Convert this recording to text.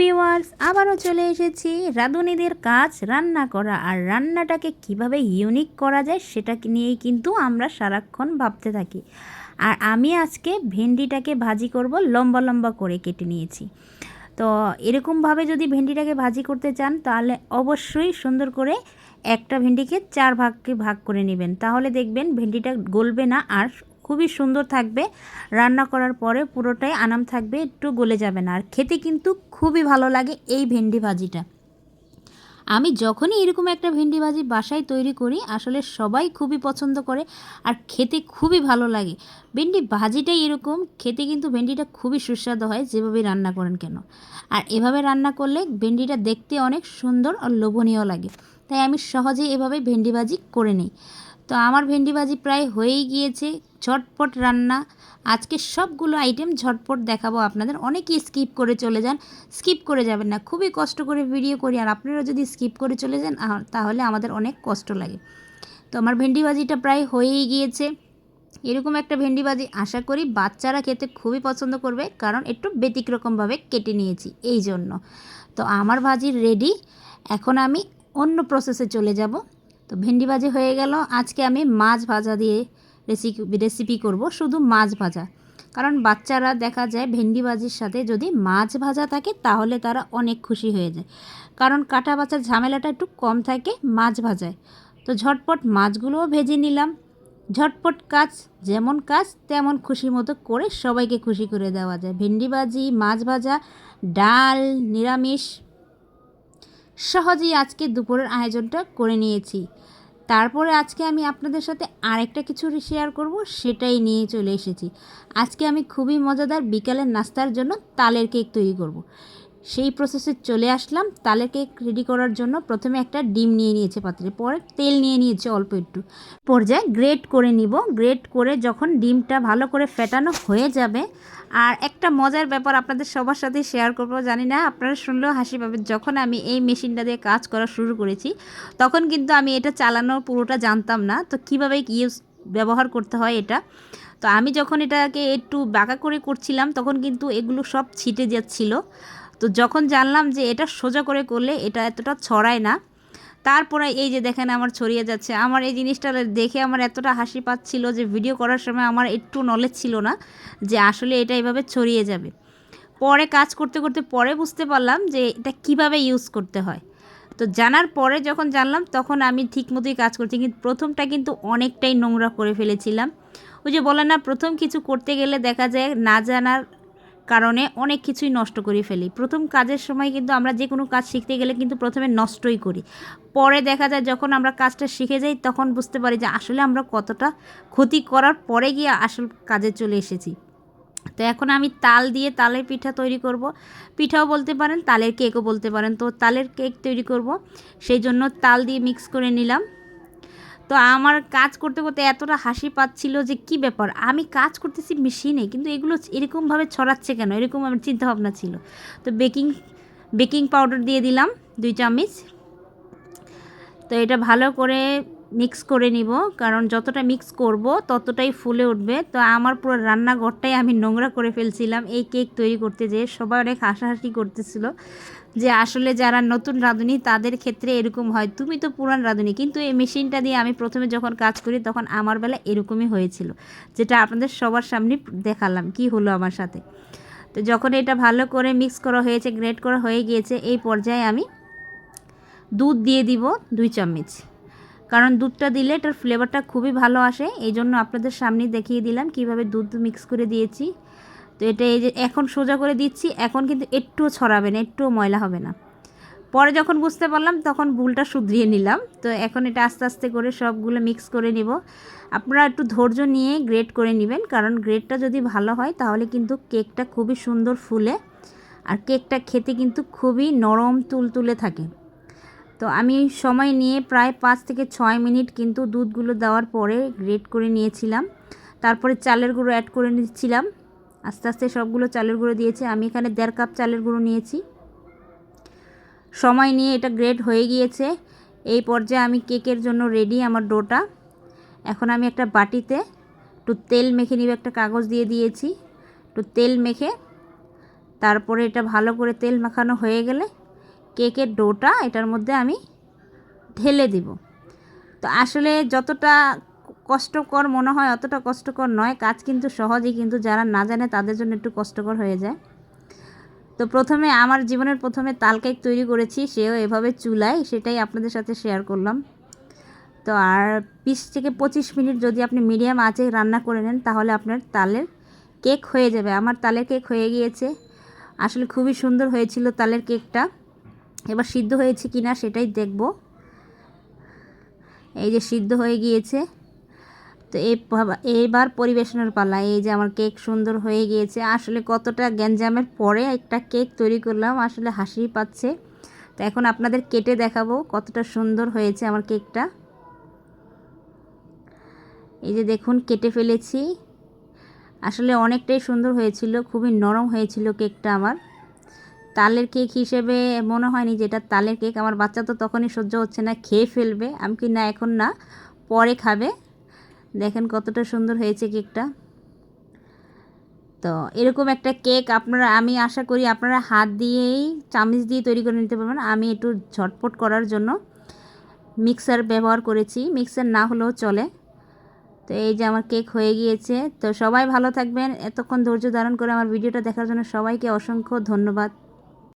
Viewers আবারও চলে এসেছি রাঁধুনিদের কাজ রান্না করা। আর রান্নাটাকে কীভাবে ইউনিক করা যায় সেটা নিয়েই কিন্তু আমরা সারাক্ষণ ভাবতে থাকি। আর আমি আজকে ভেন্ডিটাকে ভাজি করব, লম্বা লম্বা করে কেটে নিয়েছি। তো এরকমভাবে যদি ভেন্ডিটাকে ভাজি করতে চান, তাহলে অবশ্যই সুন্দর করে একটা ভেন্ডিকে চার ভাগকে ভাগ করে নেবেন। তাহলে দেখবেন ভেন্ডিটা গলবে না আর খুবই সুন্দর থাকবে। রান্না করার পরে পুরোটাই আনাম থাকবে, একটু গলে যাবে না। আর খেতে কিন্তু খুবই ভালো লাগে এই ভেন্ডি ভাজিটা। আমি যখনই এরকম একটা ভেন্ডি ভাজি বাসায় তৈরি করি, আসলে সবাই খুবই পছন্দ করে আর খেতে খুবই ভালো লাগে। ভেন্ডি ভাজিটাই এরকম, খেতে কিন্তু ভেন্ডিটা খুবই সুস্বাদু হয়, যেভাবে রান্না করেন কেন। আর এভাবে রান্না করলে ভেন্ডিটা দেখতে অনেক সুন্দর আর লোভনীয় লাগে। তাই আমি সহজেই এভাবে ভেন্ডি ভাজি করে নিই। তো আমার ভেন্ডি ভাজি প্রায় হয়েই গিয়েছে। ঝটপট রান্না। আজকে সবগুলো আইটেম ঝটপট দেখাবো আপনাদের। অনেকেই স্কিপ করে চলে যান। স্কিপ করে যাবেন না। খুবই কষ্ট করে ভিডিও করি। আর আপনারা যদি স্কিপ করে চলে যান তাহলে আমাদের অনেক কষ্ট লাগে। তো আমার ভেন্ডি ভাজিটা প্রায় হয়েই গিয়েছে। এরকম একটা ভেন্ডি ভাজি আশা করি বাচ্চারা খেতে খুবই পছন্দ করবে। কারণ একটু ব্যতিক্রকমভাবে কেটে নিয়েছি এই জন্য তো আমার ভাজি রেডি এখন আমি অন্য প্রসেসে চলে যাব। তো ভেন্ডি ভাজি হয়ে গেল। আজকে আমি মাছ ভাজা দিয়ে রেসিপি রেসিপি করব শুধু মাছ ভাজা। কারণ বাচ্চারা দেখা যায় ভেন্ডি ভাজির সাথে যদি মাছ ভাজা থাকে তাহলে তারা অনেক খুশি হয়ে যায়। কারণ কাটা বাচার ঝামেলাটা একটু কম থাকে মাছ ভাজায়। তো ঝটপট মাছগুলোও ভেজে নিলাম। ঝটপট কাজ, যেমন কাজ তেমন খুশি মতো করে সবাইকে খুশি করে দেওয়া যায়। ভেন্ডি ভাজি, মাছ ভাজা, ডাল, নিরামিষ সহজেই আজকে দুপুরের আয়োজনটা করে নিয়েছি তারপরে আজকে আমি আপনাদের সাথে আরেকটা কিছু শেয়ার করব, সেটাই নিয়ে চলে এসেছি আজকে আমি খুবই মজাদার বিকালের নাস্তার জন্য তালের কেক তৈরি করব। সেই প্রসেসে চলে আসলাম। তালের কেক রেডি করার জন্য প্রথমে একটা ডিম নিয়ে নিয়েছে পাত্রে, পরে তেল নিয়ে নিয়েছে অল্প একটু। পর্যায়ে গ্রেট করে নিব। গ্রেট করে যখন ডিমটা ভালো করে ফেটানো হয়ে যাবে, আর একটা মজার ব্যাপার আপনাদের সবার সাথে শেয়ার করব, জানি না আপনারা শুনলেও হাসি পাবে যখন আমি এই মেশিনটা দিয়ে কাজ করা শুরু করেছি, তখন কিন্তু আমি এটা চালানোর পুরোটা জানতাম না। তো কীভাবে ইউজ ব্যবহার করতে হয় এটা? তো আমি যখন এটাকে একটু বাঁকা করে করছিলাম, তখন কিন্তু এগুলো সব ছিটে যাচ্ছিল। তো যখন জানলাম যে এটা সোজা করে করলে এটা এতটা ছড়ায় না, তারপরে এই যে দেখেন আমার ছড়িয়ে যাচ্ছে। আমার এই জিনিসটা দেখে আমার এতটা হাসি পাচ্ছিল যে ভিডিও করার সময় আমার একটু নলেজ ছিল না যে আসলে এটা এভাবে ছড়িয়ে যাবে। পরে কাজ করতে করতে পরে বুঝতে পারলাম যে এটা কীভাবে ইউজ করতে হয়। তো জানার পরে যখন জানলাম, তখন আমি ঠিক মতোই কাজ করছি। কিন্তু প্রথমটা কিন্তু অনেকটাই নোংরা করে ফেলেছিলাম। ওই যে বলে না, প্রথম কিছু করতে গেলে দেখা যায় না জানার কারণে অনেক কিছুই নষ্ট করে ফেলি। প্রথম কাজের সময় কিন্তু আমরা যে কোনো কাজ শিখতে গেলে কিন্তু প্রথমে নষ্টই করি। পরে দেখা যায় যখন আমরা কাজটা শিখে যাই, তখন বুঝতে পারি যে আসলে আমরা কতটা ক্ষতি করার পরে গিয়ে আসল কাজে চলে এসেছি। তো এখন আমি তাল দিয়ে তালের পিঠা তৈরি করব। পিঠাও বলতে পারেন, তালের কেকও বলতে পারেন। তো তালের কেক তৈরি করব। সেই জন্য তাল দিয়ে মিক্স করে নিলাম। তো আমার কাজ করতে করতে এতটা হাসি পাচ্ছিল যে কি ব্যাপার? আমি কাজ করতেছি মেশিনে, কিন্তু এগুলো এরকমভাবে ছড়াচ্ছে কেন? এরকম আমার চিন্তাভাবনা ছিল। তো বেকিং বেকিং পাউডার দিয়ে দিলাম, দুই চামচ। তো এটা ভালো করে মিক্স করে নিব, কারণ যতটা মিক্স করব ততটাই ফুলে উঠবে। তো আমার পুরো রান্নাঘরটাই আমি নোংরা করে ফেলছিলাম, এই কেক তৈরি করতে যেয়ে সবাই অনেক হাসাহাসি করতেছিল। যে আসলে যারা নতুন রাঁধুনি, তাদের ক্ষেত্রে এরকম হয়। তুমি তো পুরান রাঁধুনি, কিন্তু এই মেশিনটা দিয়ে আমি প্রথমে যখন কাজ করি, তখন আমার বেলা এরকমই হয়েছিল, যেটা আপনাদের সবার সামনে দেখালাম, কি হলো আমার সাথে। তো যখন এটা ভালো করে মিক্স করা হয়েছে গ্রেট করা হয়ে গিয়েছে, এই পর্যায়ে আমি দুধ দিয়ে দিব দুই চামচ। কারণ দুধটা দিলে এটার ফ্লেভারটা খুবই ভালো আসে এই জন্য আপনাদের সামনে দেখিয়ে দিলাম কীভাবে দুধ মিক্স করে দিয়েছি। তো এটা এই যে এখন সোজা করে দিচ্ছি, এখন কিন্তু একটুও ছড়াবে না, একটুও ময়লা হবে না। পরে যখন বুঝতে পারলাম, তখন ভুলটা শুধরিয়ে নিলাম। তো এখন এটা আস্তে আস্তে করে সবগুলো মিক্স করে নিব। আপনারা একটু ধৈর্য নিয়ে গ্রেট করে নেবেন, কারণ গ্রেটটা যদি ভালো হয়, তাহলে কিন্তু কেকটা খুবই সুন্দর ফুলে। আর কেকটা খেতে কিন্তু খুবই নরম, তুলতুলে থাকে। তো আমি সময় নিয়ে প্রায় পাঁচ থেকে ছয় মিনিট কিন্তু দুধগুলো দেওয়ার পরে গ্রেট করে নিয়েছিলাম। তারপরে চালের গুঁড়ো অ্যাড করে নিচ্ছিলাম। আস্তে আস্তে সবগুলো চালের গুঁড়ো দিয়েছে। আমি এখানে দেড় কাপ চালের গুঁড়ো নিয়েছি। সময় নিয়ে এটা গ্রেট হয়ে গিয়েছে। এই পর্যায়ে আমি কেকের জন্য রেডি আমার ডোটা। এখন আমি একটা বাটিতে একটু তেল মেখে নিবে, একটা কাগজ দিয়ে দিয়েছি। একটু তেল মেখে তারপরে এটা ভালো করে তেল মাখানো হয়ে গেলে কেকের ডোটা এটার মধ্যে আমি ঢেলে দিব। তো আসলে যতটা কষ্টকর মনে হয়, অতটা কষ্টকর নয়। কাজ কিন্তু সহজই, কিন্তু যারা না জানে তাদের জন্য একটু কষ্টকর হয়ে যায়। তো প্রথমে আমার জীবনের প্রথমে তাল কেক তৈরি করেছি, সেও এভাবে চুলায়, সেটাই আপনাদের সাথে শেয়ার করলাম। তো আর বিশ থেকে পঁচিশ মিনিট যদি আপনি মিডিয়াম আঁচে রান্না করে নেন, তাহলে আপনার তালের কেক হয়ে যাবে। আমার তালের কেক হয়ে গিয়েছে। আসলে খুবই সুন্দর হয়েছিল তালের কেকটা। এবার সিদ্ধ হয়েছে কিনা সেটাই দেখব। এই যে সিদ্ধ হয়ে গিয়েছে। তো এইবার পরিবেশনের পালা, এই যে আমার কেক সুন্দর হয়ে গিয়েছে। আসলে কতটা গ্যাঞ্জামের পরে একটা কেক তৈরি করলাম, আসলে হাসি পাচ্ছে। তো এখন আপনাদের কেটে দেখাবো কতটা সুন্দর হয়েছে আমার কেকটা। এই যে দেখুন, কেটে ফেলেছি। আসলে অনেকটাই সুন্দর হয়েছিল, খুবই নরম হয়েছিল কেকটা আমার। তালের কেক হিসেবে মনে হয়নি যে এটা তালের কেক, আমার বাচ্চা তো তখনই সহ্য হচ্ছে না, খেয়ে ফেলবে, আমি কি না, এখন না, পরে খাবে। দেখেন কতটা সুন্দর হয়েছে কেকটা। তো এরকম একটা কেক আপনারা, আমি আশা করি আপনারা হাত দিয়েই, চামচ দিয়ে তৈরি করে নিতে পারবেন। আমি একটু ঝটপট করার জন্য মিক্সার ব্যবহার করেছি। মিক্সার না হলেও চলে। তো এই যে আমার কেক হয়ে গিয়েছে। তো সবাই ভালো থাকবেন। এতক্ষণ ধৈর্য ধারণ করে আমার ভিডিওটা দেখার জন্য সবাইকে অসংখ্য ধন্যবাদ।